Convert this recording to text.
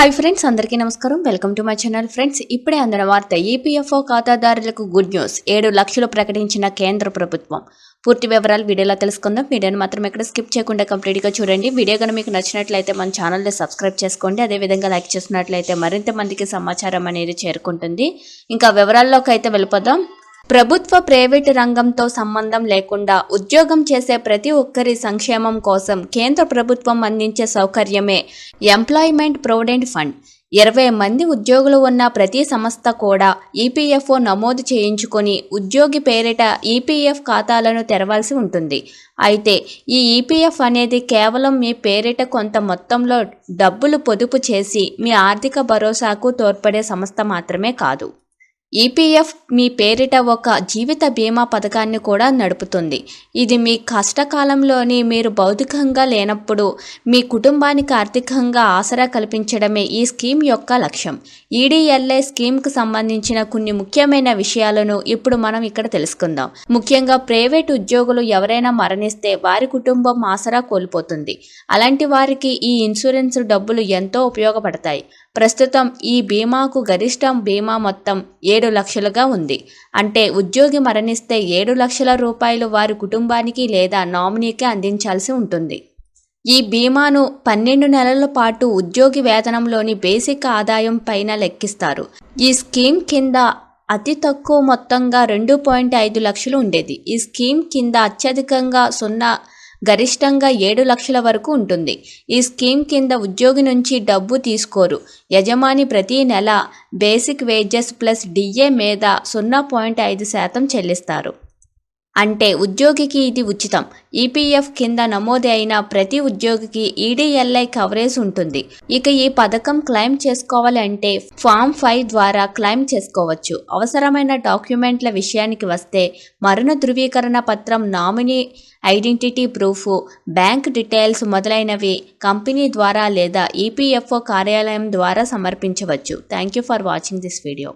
Hi friends అందరికీ నమస్కారం. Welcome to my channel friends ఇప్పుడే అందిన వార్త ఈపీఎఫ్ఓ ఖాతాదారులకు గుడ్ న్యూస్ ఏడు లక్షలు ప్రకటించిన కేంద్ర ప్రభుత్వం. పూర్తి వివరాలు వీడియోలో తెలుసుకుందాం. వీడియోని మాత్రం ఎక్కడ స్కిప్ చేయకుండా కంప్లీట్గా చూడండి. వీడియో కనుక మీకు నచ్చినట్లయితే మన ఛానల్ని సబ్స్క్రైబ్ చేసుకోండి. అదేవిధంగా లైక్ చేసినట్లయితే మరింత మందికి సమాచారం అనేది చేరుకుంటుంది. ఇంకా వివరాల్లోకి అయితే వెళ్ళిపోదాం. ప్రభుత్వ ప్రైవేటు రంగంతో సంబంధం లేకుండా ఉద్యోగం చేసే ప్రతి ఒక్కరి సంక్షేమం కోసం కేంద్ర ప్రభుత్వం అందించే సౌకర్యమే ఎంప్లాయ్మెంట్ ప్రొవిడెంట్ ఫండ్. ఇరవై మంది ఉద్యోగులు ఉన్న ప్రతి సంస్థ కూడా ఈపీఎఫ్ఓ నమోదు చేయించుకొని ఉద్యోగి పేరిట ఈపీఎఫ్ ఖాతాలను తెరవాల్సి ఉంటుంది. అయితే ఈ ఈపీఎఫ్ అనేది కేవలం మీ పేరిట కొంత మొత్తంలో డబ్బులు పొదుపు చేసి మీ ఆర్థిక భరోసాకు తోడ్పడే సంస్థ మాత్రమే కాదు. ఈపీఎఫ్ మీ పేరిట ఒక జీవిత బీమా పథకాన్ని కూడా నడుపుతుంది. ఇది మీ కష్టకాలంలోని మీరు భౌతికంగా లేనప్పుడు మీ కుటుంబానికి ఆర్థికంగా ఆసరా కల్పించడమే ఈ స్కీమ్ యొక్క లక్ష్యం. ఈడీఎల్ఏ స్కీమ్కు సంబంధించిన కొన్ని ముఖ్యమైన విషయాలను ఇప్పుడు మనం ఇక్కడ తెలుసుకుందాం. ముఖ్యంగా ప్రైవేట్ ఉద్యోగులు ఎవరైనా మరణిస్తే వారి కుటుంబం ఆసరా కోల్పోతుంది. అలాంటి వారికి ఈ ఇన్సూరెన్స్ డబ్బులు ఎంతో ఉపయోగపడతాయి. ప్రస్తుతం ఈ బీమాకు గరిష్టం బీమా మొత్తం ఏడు ఏడు లక్షలుగా ఉంది. అంటే ఉద్యోగి మరణిస్తే ఏడు లక్షల రూపాయలు వారి కుటుంబానికి లేదా నామినీకి అందించాల్సి ఉంటుంది. ఈ బీమాను పన్నెండు నెలల పాటు ఉద్యోగి వేతనంలోని బేసిక్ ఆదాయం పైన లెక్కిస్తారు. ఈ స్కీమ్ కింద అతి తక్కువ మొత్తంగా రెండు పాయింట్ ఐదు లక్షలు ఉండేది. ఈ స్కీమ్ కింద అత్యధికంగా సున్నా గరిష్టంగా ఏడు లక్షల వరకు ఉంటుంది. ఈ స్కీమ్ కింద ఉద్యోగి నుంచి డబ్బు తీసుకోరు. యజమాని ప్రతి నెల బేసిక్ వేజెస్ ప్లస్ డిఏ మీద సున్నా పాయింట్ ఐదు శాతం చెల్లిస్తారు. అంటే ఉద్యోగికి ఇది ఉచితం. ఈపీఎఫ్ కింద నమోదైన ప్రతి ఉద్యోగికి ఈడీఎల్ఐ కవరేజ్ ఉంటుంది. ఇక ఈ పథకం క్లెయిమ్ చేసుకోవాలి అంటే ఫామ్ ఫైవ్ ద్వారా క్లెయిమ్ చేసుకోవచ్చు. అవసరమైన డాక్యుమెంట్ల విషయానికి వస్తే మరణ ధృవీకరణ పత్రం nominee identity proof bank details మొదలైనవి కంపెనీ ద్వారా లేదా ఈపీఎఫ్ఓ కార్యాలయం ద్వారా సమర్పించవచ్చు. Thank you for watching this video.